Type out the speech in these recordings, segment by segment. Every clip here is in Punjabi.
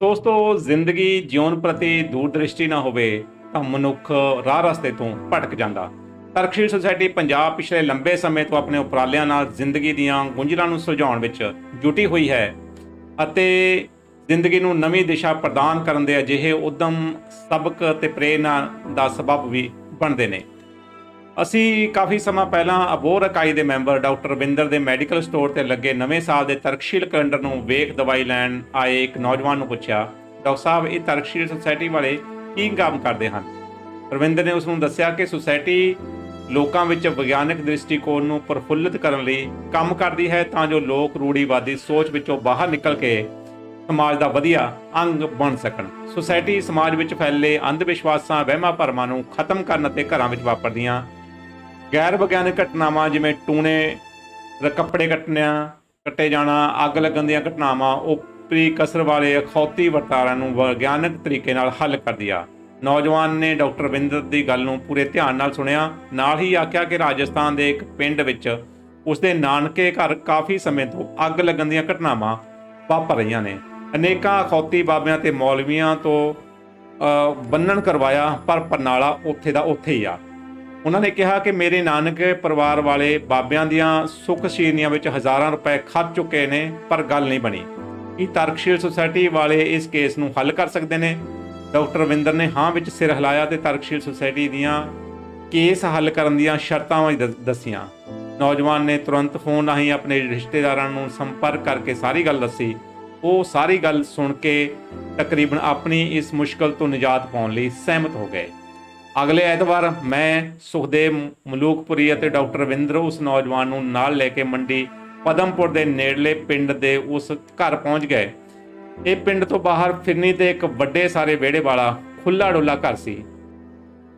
ਦੋਸਤੋ, ਜ਼ਿੰਦਗੀ ਜਿਉਣ ਪ੍ਰਤੀ ਦੂਰਦ੍ਰਿਸ਼ਟੀ ਨਾ ਹੋਵੇ ਤਾਂ ਮਨੁੱਖ ਰਾਹ ਰਸਤੇ ਤੋਂ ਭਟਕ ਜਾਂਦਾ। ਤਰਕਸ਼ੀਲ ਸੁਸਾਇਟੀ ਪੰਜਾਬ ਪਿਛਲੇ ਲੰਬੇ ਸਮੇਂ ਤੋਂ ਆਪਣੇ ਉਪਰਾਲਿਆਂ ਨਾਲ ਜ਼ਿੰਦਗੀ ਦੀਆਂ ਗੁੰਝਲਾਂ ਨੂੰ ਸੁਲਝਾਉਣ ਵਿੱਚ ਜੁਟੀ ਹੋਈ ਹੈ ਅਤੇ ਜ਼ਿੰਦਗੀ ਨੂੰ ਨਵੀਂ ਦਿਸ਼ਾ ਪ੍ਰਦਾਨ ਕਰਨ ਦੇ ਅਜਿਹੇ ਉਦਮ, ਸਬਕ ਤੇ ਪ੍ਰੇਰਨਾ ਦਾ ਸਬਬ ਵੀ ਬਣਦੇ ਨੇ। ਅਸੀਂ ਕਾਫੀ ਸਮਾਂ ਪਹਿਲਾਂ ਅਬੋਰ ਇਕਾਈ ਦੇ ਮੈਂਬਰ ਡਾਕਟਰ ਰਵਿੰਦਰ ਦੇ ਮੈਡੀਕਲ ਸਟੋਰ ਤੇ ਲੱਗੇ ਨਵੇਂ ਸਾਲ ਦੇ ਤਰਕਸ਼ੀਲ ਕੈਲੰਡਰ ਨੂੰ ਵੇਖ ਦਵਾਈ ਲੈਣ ਆਏ ਇੱਕ ਨੌਜਵਾਨ ਨੂੰ ਪੁੱਛਿਆ, ਡਾਕਟਰ ਸਾਹਿਬ, ਇਹ ਤਰਕਸ਼ੀਲ ਸੁਸਾਇਟੀ ਵਾਲੇ ਕੀ ਕੰਮ ਕਰਦੇ ਹਨ? ਰਵਿੰਦਰ ਨੇ ਉਸ ਨੂੰ ਦੱਸਿਆ ਕਿ ਸੁਸਾਇਟੀ ਲੋਕਾਂ ਵਿੱਚ ਵਿਗਿਆਨਕ ਦ੍ਰਿਸ਼ਟੀਕੋਣ ਨੂੰ ਪ੍ਰਫੁੱਲਿਤ ਕਰਨ ਲਈ ਕੰਮ ਕਰਦੀ ਹੈ ਤਾਂ ਜੋ ਲੋਕ ਰੂੜੀਵਾਦੀ ਸੋਚ ਵਿੱਚੋਂ ਬਾਹਰ ਨਿਕਲ ਕੇ ਸਮਾਜ ਦਾ ਵਧੀਆ ਅੰਗ ਬਣ ਸਕਣ। ਸੁਸਾਇਟੀ ਸਮਾਜ ਵਿੱਚ ਫੈਲੇ ਅੰਧ ਵਿਸ਼ਵਾਸਾਂ ਵਹਿਮਾਂ ਭਰਮਾਂ ਨੂੰ ਖਤਮ ਕਰਨ ਅਤੇ ਘਰਾਂ ਵਿੱਚ ਵਾਪਰਦੀਆਂ ਗੈਰ ਵਿਗਿਆਨਕ ਘਟਨਾਵਾਂ, ਜਿਵੇਂ ਟੂਣੇ ਕੱਪੜੇ ਕੱਟਣਿਆਂ, ਕੱਟੇ ਜਾਣਾ, ਅੱਗ ਲੱਗਣ ਦੀਆਂ ਘਟਨਾਵਾਂ, ਉਪਰੀ ਕਸਰ ਵਾਲੇ ਅਖੌਤੀ ਵਰਤਾਰਿਆਂ ਨੂੰ ਵਿਗਿਆਨਕ ਤਰੀਕੇ ਨਾਲ ਹੱਲ ਕਰਦੀ ਆ ਨੌਜਵਾਨ ਨੇ ਡਾਕਟਰ ਰਵਿੰਦਰ ਦੀ ਗੱਲ ਨੂੰ ਪੂਰੇ ਧਿਆਨ ਨਾਲ ਸੁਣਿਆ। ਨਾਲ ਹੀ ਆਖਿਆ ਕਿ ਰਾਜਸਥਾਨ ਦੇ ਇੱਕ ਪਿੰਡ ਵਿੱਚ ਉਸਦੇ ਨਾਨਕੇ ਘਰ ਕਾਫੀ ਸਮੇਂ ਤੋਂ ਅੱਗ ਲੱਗਣ ਦੀਆਂ ਘਟਨਾਵਾਂ ਵਾਪਰ ਰਹੀਆਂ ਨੇ। ਅਨੇਕਾਂ ਅਖੌਤੀ ਬਾਬਿਆਂ ਤੇ ਮੌਲਵੀਆਂ ਤੋਂ ਬੰਨਣ ਕਰਵਾਇਆ, ਪਰ ਪਰਨਾਲਾ ਉੱਥੇ ਦਾ ਉੱਥੇ ਹੀ ਆ। ਉਹਨਾਂ ਨੇ ਕਿਹਾ ਕਿ ਮੇਰੇ ਨਾਨਕ ਪਰਿਵਾਰ ਵਾਲੇ ਬਾਬਿਆਂ ਦੀਆਂ ਸੁੱਖ ਸ਼ੀਰਨੀਆਂ ਵਿੱਚ ਹਜ਼ਾਰਾਂ ਰੁਪਏ ਖਰਚ ਚੁੱਕੇ ਨੇ, ਪਰ ਗੱਲ ਨਹੀਂ ਬਣੀ। ਕੀ ਤਰਕਸ਼ੀਲ ਸੁਸਾਇਟੀ ਵਾਲੇ ਇਸ ਕੇਸ ਨੂੰ ਹੱਲ ਕਰ ਸਕਦੇ ਨੇ? ਡਾਕਟਰ ਰਵਿੰਦਰ ਨੇ ਹਾਂ ਵਿੱਚ ਸਿਰ ਹਿਲਾਇਆ ਤੇ ਤਰਕਸ਼ੀਲ ਸੁਸਾਇਟੀ ਦੀਆਂ ਕੇਸ ਹੱਲ ਕਰਨ ਦੀਆਂ ਸ਼ਰਤਾਂ ਵੀ ਦ- ਦੱਸੀਆਂ। ਨੌਜਵਾਨ ਨੇ ਤੁਰੰਤ ਫੋਨ ਰਾਹੀਂ ਆਪਣੇ ਰਿਸ਼ਤੇਦਾਰਾਂ ਨੂੰ ਸੰਪਰਕ ਕਰਕੇ ਸਾਰੀ ਗੱਲ ਦੱਸੀ। ਉਹ ਸਾਰੀ ਗੱਲ ਸੁਣ ਕੇ ਤਕਰੀਬਨ ਆਪਣੀ ਇਸ ਮੁਸ਼ਕਲ ਤੋਂ ਨਿਜਾਤ ਪਾਉਣ ਲਈ ਸਹਿਮਤ ਹੋ ਗਏ। ਅਗਲੇ ਐਤਵਾਰ ਮੈਂ ਸੁਖਦੇਵ ਮਲੂਕਪੁਰੀ ਅਤੇ ਡਾਕਟਰ ਰਵਿੰਦਰ ਉਸ ਨੌਜਵਾਨ ਨੂੰ ਨਾਲ ਲੈ ਕੇ ਮੰਡੀ ਪਦਮਪੁਰ ਦੇ ਨੇੜਲੇ ਪਿੰਡ ਦੇ ਉਸ ਘਰ ਪਹੁੰਚ ਗਏ। ਇਹ ਪਿੰਡ ਤੋਂ ਬਾਹਰ ਫਿਰਨੀ ਤੇ ਇੱਕ ਵੱਡੇ ਸਾਰੇ ਵਿਹੜੇ ਵਾਲਾ ਖੁੱਲਾ ਡੁੱਲਾ ਘਰ ਸੀ।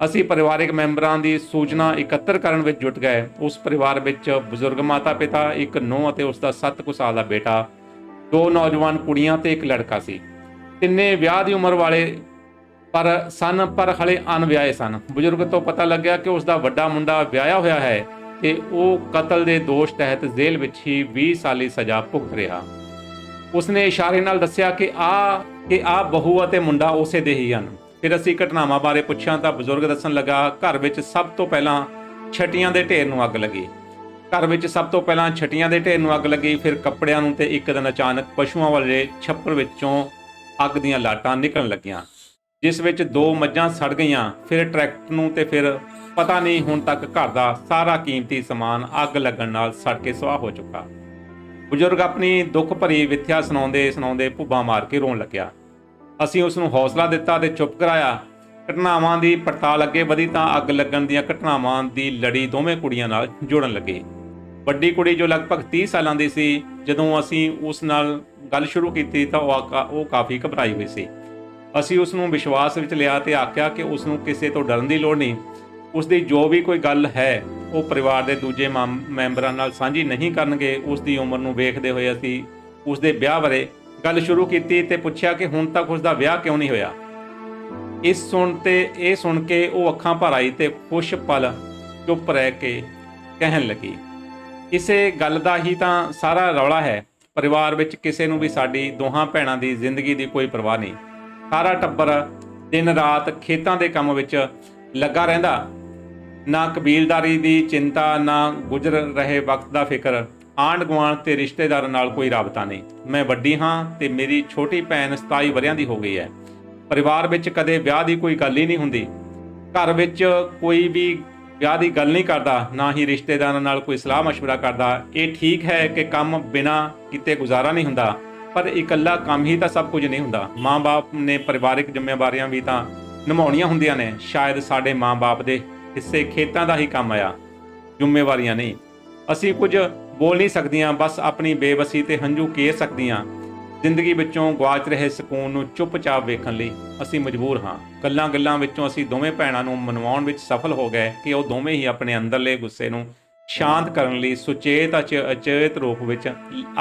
ਅਸੀਂ ਪਰਿਵਾਰਕ ਮੈਂਬਰਾਂ ਦੀ ਸੂਚਨਾ ਇਕੱਤਰ ਕਰਨ ਵਿੱਚ ਜੁਟ ਗਏ। ਉਸ ਪਰਿਵਾਰ ਵਿੱਚ ਬਜ਼ੁਰਗ ਮਾਤਾ ਪਿਤਾ ਇੱਕ ਨੂੰਹ ਅਤੇ ਉਸ ਦਾ 7 ਕੁ ਸਾਲ ਦਾ ਬੇਟਾ, ਦੋ ਨੌਜਵਾਨ ਕੁੜੀਆਂ ਤੇ ਇੱਕ ਲੜਕਾ ਸੀ। ਤਿੰਨੇ ਵਿਆਹ ਦੀ ਉਮਰ ਵਾਲੇ ਪਰ ਸਨ, ਪਰ ਹਲੇ ਅਣਵਿਆਹੇ ਸਨ। ਬਜ਼ੁਰਗ ਤੋਂ ਪਤਾ ਲੱਗਿਆ ਕਿ ਉਸ ਦਾ ਵੱਡਾ ਮੁੰਡਾ ਵਿਆਹਿਆ ਹੋਇਆ ਹੈ ਤੇ ਉਹ ਕਤਲ ਦੇ ਦੋਸ਼ ਤਹਿਤ ਜੇਲ੍ਹ ਵਿੱਚ ਹੀ 20 ਸਾਲੀ ਸਜ਼ਾ ਭੁਗਤ ਰਿਹਾ। ਉਸਨੇ ਇਸ਼ਾਰੇ ਨਾਲ ਦੱਸਿਆ ਕਿ ਆ ਕਿ ਆ ਬਹੂ ਅਤੇ ਮੁੰਡਾ ਉਸੇ ਦੇ ਹੀ ਹਨ। ਫਿਰ ਅਸੀਂ ਘਟਨਾਵਾਂ ਬਾਰੇ ਪੁੱਛਿਆ ਤਾਂ ਬਜ਼ੁਰਗ ਦੱਸਣ ਲੱਗਾ, ਘਰ ਵਿੱਚ ਸਭ ਤੋਂ ਪਹਿਲਾਂ ਛਟੀਆਂ ਦੇ ਢੇਰ ਨੂੰ ਅੱਗ ਲੱਗੀ। ਘਰ ਵਿੱਚ ਸਭ ਤੋਂ ਪਹਿਲਾਂ ਛਟੀਆਂ ਦੇ ਢੇਰ ਨੂੰ ਅੱਗ ਲੱਗੀ, ਫਿਰ ਕੱਪੜਿਆਂ ਨੂੰ ਤੇ ਇੱਕ ਦਿਨ ਅਚਾਨਕ ਪਸ਼ੂਆਂ ਵਾਲੇ ਛੱਪੜ ਵਿੱਚੋਂ ਅੱਗ ਦੀਆਂ ਲਾਟਾਂ ਨਿਕਲਣ ਲੱਗੀਆਂ। ਜਿਸ ਵਿੱਚ ਦੋ ਮੱਝਾਂ ਸੜ ਗਈਆਂ, ਫਿਰ ਟਰੈਕਟਰ ਨੂੰ ਤੇ ਫਿਰ ਪਤਾ ਨਹੀਂ ਹੁਣ ਤੱਕ ਘਰ ਦਾ ਸਾਰਾ ਕੀਮਤੀ ਸਮਾਨ ਅੱਗ ਲੱਗਣ ਨਾਲ ਸੜ ਕੇ ਸੁਆਹ ਹੋ ਚੁੱਕਾ। ਬਜ਼ੁਰਗ ਆਪਣੀ ਦੁੱਖ ਭਰੀ ਵਿਥਿਆ ਸੁਣਾਉਂਦੇ ਸੁਣਾਉਂਦੇ ਭੁੱਬਾਂ ਮਾਰ ਕੇ ਰੋਣ ਲੱਗਿਆ। ਅਸੀਂ ਉਸ ਨੂੰ ਹੌਸਲਾ ਦਿੱਤਾ ਤੇ ਚੁੱਪ ਕਰਾਇਆ। ਘਟਨਾਵਾਂ ਦੀ ਪੜਤਾਲ ਅੱਗੇ ਵਧੀ ਤਾਂ ਅੱਗ ਲੱਗਣ ਦੀਆਂ ਘਟਨਾਵਾਂ ਦੀ ਲੜੀ ਦੋਵੇਂ ਕੁੜੀਆਂ ਨਾਲ ਜੁੜਨ ਲੱਗੇ। ਵੱਡੀ ਕੁੜੀ ਜੋ ਲਗਭਗ 30 ਸਾਲਾਂ ਦੀ ਸੀ, ਜਦੋਂ ਅਸੀਂ ਉਸ ਨਾਲ ਗੱਲ ਸ਼ੁਰੂ ਕੀਤੀ ਤਾਂ ਉਹ ਕਾਫੀ ਘਬਰਾਈ ਹੋਈ ਸੀ। ਅਸੀਂ ਉਸ ਨੂੰ ਵਿਸ਼ਵਾਸ ਵਿੱਚ ਲਿਆ ਤੇ ਆਖਿਆ ਕਿ ਉਸ ਨੂੰ ਕਿਸੇ ਤੋਂ ਡਰਨ ਦੀ ਲੋੜ ਨਹੀਂ। ਉਸ ਦੀ ਜੋ ਵੀ ਕੋਈ ਗੱਲ ਹੈ, ਉਹ ਪਰਿਵਾਰ ਦੇ ਦੂਜੇ ਮਾਮ- ਮੈਂਬਰਾਂ ਨਾਲ ਸਾਂਝੀ ਨਹੀਂ ਕਰਨਗੇ। ਉਸ ਦੀ ਉਮਰ ਨੂੰ ਵੇਖਦੇ ਹੋਏ ਅਸੀਂ ਉਸ ਦੇ ਵਿਆਹ ਬਾਰੇ ਗੱਲ ਸ਼ੁਰੂ ਕੀਤੀ ਤੇ ਪੁੱਛਿਆ ਕਿ ਹੁਣ ਤੱਕ ਉਸ ਦਾ ਵਿਆਹ ਕਿਉਂ ਨਹੀਂ ਹੋਇਆ। ਇਸ ਸੁਣ ਤੇ ਇਹ ਸੁਣ ਕੇ ਉਹ ਅੱਖਾਂ ਭਰ ਆਈ ਤੇ ਖੁਸ਼ ਪਲ ਚੁੱਪ ਰਹਿ ਕੇ ਕਹਿਣ ਲੱਗੀ ਇਸੇ ਗੱਲ ਦਾ ਹੀ ਤਾਂ ਸਾਰਾ ਰੌਲਾ ਹੈ। ਪਰਿਵਾਰ ਵਿੱਚ ਕਿਸੇ ਨੂੰ ਵੀ ਸਾਡੀ ਦੋਹਾਂ ਭੈਣਾਂ ਦੀ ਜ਼ਿੰਦਗੀ ਦੀ ਕੋਈ ਪਰਵਾਹ ਨਹੀਂ। ਸਾਰਾ ਟੱਬਰ ਦਿਨ ਰਾਤ ਖੇਤਾਂ ਦੇ ਕੰਮ ਵਿੱਚ ਲੱਗਾ ਰਹਿੰਦਾ ਨਾ ਕਬੀਲਦਾਰੀ ਦੀ ਚਿੰਤਾ ਨਾ ਗੁਜ਼ਰ ਰਹੇ ਵਕਤ ਦਾ ਫਿਕਰ ਆਂਢ ਗੁਆਂਢ ਤੇ ਰਿਸ਼ਤੇਦਾਰਾਂ ਨਾਲ ਕੋਈ ਰਾਬਤਾ ਨਹੀਂ ਮੈਂ ਵੱਡੀ ਹਾਂ ਤੇ ਮੇਰੀ ਛੋਟੀ ਭੈਣ 27 ਵਰਿਆਂ ਦੀ ਹੋ ਗਈ ਹੈ ਪਰਿਵਾਰ ਵਿੱਚ ਕਦੇ ਵਿਆਹ ਦੀ ਕੋਈ ਗੱਲ ਹੀ ਨਹੀਂ ਹੁੰਦੀ ਘਰ ਵਿੱਚ ਕੋਈ ਵੀ ਵਿਆਹ ਦੀ ਗੱਲ ਨਹੀਂ ਕਰਦਾ ਨਾ ਹੀ ਰਿਸ਼ਤੇਦਾਰਾਂ ਨਾਲ ਕੋਈ ਸਲਾਹ مشورہ ਕਰਦਾ ਇਹ ਠੀਕ ਹੈ ਕਿ ਕੰਮ ਬਿਨਾ ਕਿਤੇ ਗੁਜ਼ਾਰਾ ਨਹੀਂ ਹੁੰਦਾ ਪਰ ਇਕੱਲਾ ਕੰਮ ਹੀ ਤਾਂ ਸਭ ਕੁਝ ਨਹੀਂ ਹੁੰਦਾ। ਮਾਂ-ਬਾਪ ਨੇ ਪਰਿਵਾਰਿਕ ਜ਼ਿੰਮੇਵਾਰੀਆਂ ਵੀ ਤਾਂ ਨਿਭਾਉਣੀਆਂ ਹੁੰਦੀਆਂ ਨੇ। ਸ਼ਾਇਦ ਸਾਡੇ ਮਾਂ-ਬਾਪ ਦੇ ਹਿੱਸੇ ਖੇਤਾਂ ਦਾ ਹੀ ਕੰਮ ਆਇਆ। ਜ਼ਿੰਮੇਵਾਰੀਆਂ ਨਹੀਂ। ਅਸੀਂ ਕੁਝ ਬੋਲ ਨਹੀਂ ਸਕਦੀਆਂ, ਬਸ ਆਪਣੀ ਬੇਵਸੀ ਤੇ ਹੰਝੂ ਕੇਰ ਸਕਦੀਆਂ। ਜ਼ਿੰਦਗੀ ਵਿੱਚੋਂ ਗਵਾਚ ਰਹੇ ਸਕੂਨ ਨੂੰ ਚੁੱਪਚਾਪ ਵੇਖਣ ਲਈ ਅਸੀਂ ਮਜਬੂਰ ਹਾਂ। ਗੱਲਾਂ-ਗੱਲਾਂ ਵਿੱਚੋਂ ਅਸੀਂ ਦੋਵੇਂ ਭੈਣਾਂ ਨੂੰ ਮਨਵਾਉਣ ਵਿੱਚ ਸਫਲ ਹੋ ਗਏ ਕਿ ਉਹ ਦੋਵੇਂ ਹੀ ਆਪਣੇ ਅੰਦਰਲੇ ਗੁੱਸੇ ਨੂੰ ਸ਼ਾਂਤ ਕਰਨ ਲਈ ਸੁਚੇਤ ਅਤੇ ਅਚੇਤ ਰੂਪ ਵਿੱਚ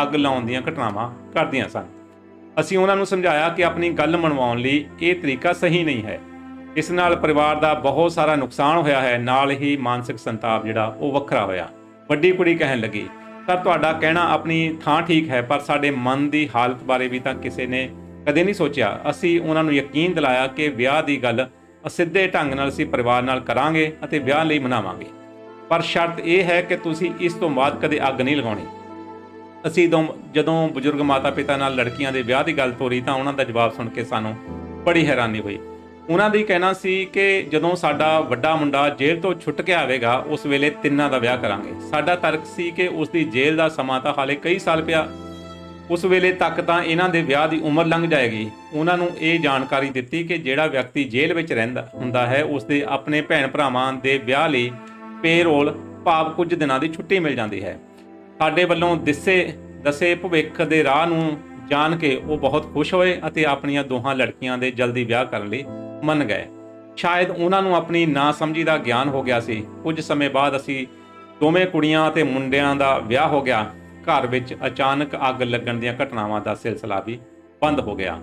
ਅੱਗ ਲਾਉਣ ਦੀਆਂ ਘਟਨਾਵਾਂ ਕਰਦੀਆਂ ਸਨ। ਅਸੀਂ ਉਹਨਾਂ ਨੂੰ ਸਮਝਾਇਆ ਕਿ ਆਪਣੀ ਗੱਲ ਮਨਵਾਉਣ ਲਈ ਇਹ ਤਰੀਕਾ ਸਹੀ ਨਹੀਂ ਹੈ। ਇਸ ਨਾਲ ਪਰਿਵਾਰ ਦਾ ਬਹੁਤ ਸਾਰਾ ਨੁਕਸਾਨ ਹੋਇਆ ਹੈ। ਨਾਲ ਹੀ ਮਾਨਸਿਕ ਸੰਤਾਪ ਜਿਹੜਾ, ਉਹ ਵੱਖਰਾ ਹੋਇਆ। ਵੱਡੀ ਕੁੜੀ ਕਹਿਣ ਲੱਗੀ ਤਾਂ ਤੁਹਾਡਾ ਕਹਿਣਾ ਆਪਣੀ ਥਾਂ ਠੀਕ ਹੈ, ਪਰ ਸਾਡੇ ਮਨ ਦੀ ਹਾਲਤ ਬਾਰੇ ਵੀ ਤਾਂ ਕਿਸੇ ਨੇ ਕਦੇ ਨਹੀਂ ਸੋਚਿਆ। ਅਸੀਂ ਉਹਨਾਂ ਨੂੰ ਯਕੀਨ ਦਿਲਾਇਆ ਕਿ ਵਿਆਹ ਦੀ ਗੱਲ ਅਸਿੱਧੇ ਢੰਗ ਨਾਲ ਅਸੀਂ ਪਰਿਵਾਰ ਨਾਲ ਕਰਾਂਗੇ ਅਤੇ ਵਿਆਹ ਲਈ ਮਨਾਵਾਂਗੇ। ਪਰ ਸ਼ਰਤ ਇਹ ਹੈ ਕਿ ਤੁਸੀਂ ਇਸ ਤੋਂ ਬਾਅਦ ਕਦੇ ਅੱਗ ਨਹੀਂ ਲਗਾਉਣੀ। ਅਸੀਂ ਦੋ ਜਦੋਂ ਬਜ਼ੁਰਗ ਮਾਤਾ-ਪਿਤਾ ਨਾਲ ਲੜਕੀਆਂ ਦੇ ਵਿਆਹ ਦੀ ਗੱਲ ਤੋਰੀ ਤਾਂ ਉਹਨਾਂ ਦਾ ਜਵਾਬ ਸੁਣ ਕੇ ਸਾਨੂੰ ਬੜੀ ਹੈਰਾਨੀ ਹੋਈ। ਉਹਨਾਂ ਦੀ ਕਹਿਣਾ ਸੀ ਕਿ ਜਦੋਂ ਸਾਡਾ ਵੱਡਾ ਮੁੰਡਾ ਜੇਲ੍ਹ ਤੋਂ ਛੁੱਟ ਕੇ ਆਵੇਗਾ, ਉਸ ਵੇਲੇ ਤਿੰਨਾਂ ਦਾ ਵਿਆਹ ਕਰਾਂਗੇ। ਸਾਡਾ ਤਰਕ ਸੀ ਕਿ ਉਸ ਦੀ ਜੇਲ੍ਹ ਦਾ ਸਮਾਂ ਤਾਂ ਹਾਲੇ ਕਈ ਸਾਲ ਪਿਆ। ਉਸ ਵੇਲੇ ਤੱਕ ਤਾਂ ਇਹਨਾਂ ਦੇ ਵਿਆਹ ਦੀ ਉਮਰ ਲੰਘ ਜਾਏਗੀ। ਉਹਨਾਂ ਨੂੰ ਇਹ ਜਾਣਕਾਰੀ ਦਿੱਤੀ ਕਿ ਜਿਹੜਾ ਵਿਅਕਤੀ ਜੇਲ੍ਹ ਵਿੱਚ ਰਹਿੰਦਾ ਹੁੰਦਾ ਹੈ, ਉਸ ਦੇ ਆਪਣੇ ਭੈਣ ਭਰਾਵਾਂ ਦੇ ਵਿਆਹ ਲਈ ਪੇਰੋਲ ਭਾਵ ਕੁਝ ਦਿਨਾਂ ਦੀ ਛੁੱਟੀ ਮਿਲ ਜਾਂਦੀ ਹੈ। ਸਾਡੇ ਵੱਲੋਂ ਦਿਸੇ, ਦਸੇ ਭਵਿੱਖ ਦੇ ਰਾਹ ਨੂੰ ਜਾਣ ਕੇ ਉਹ ਬਹੁਤ ਖੁਸ਼ ਹੋਏ ਅਤੇ ਆਪਣੀਆਂ ਦੋਹਾਂ ਲੜਕੀਆਂ ਦੇ ਜਲਦੀ ਵਿਆਹ ਕਰਨ ਲਈ ਮੰਨ ਗਏ। ਸ਼ਾਇਦ ਉਹਨਾਂ ਨੂੰ ਆਪਣੀ ਨਾ ਸਮਝੀ ਦਾ ਗਿਆਨ ਹੋ ਗਿਆ ਸੀ। ਕੁਝ ਸਮੇਂ ਬਾਅਦ ਅਸੀਂ ਦੋਵੇਂ ਕੁੜੀਆਂ ਅਤੇ ਮੁੰਡਿਆਂ ਦਾ ਵਿਆਹ ਹੋ ਗਿਆ। ਘਰ ਵਿੱਚ ਅਚਾਨਕ ਅੱਗ ਲੱਗਣ ਦੀਆਂ ਘਟਨਾਵਾਂ ਦਾ ਸਿਲਸਿਲਾ ਵੀ ਬੰਦ ਹੋ ਗਿਆ।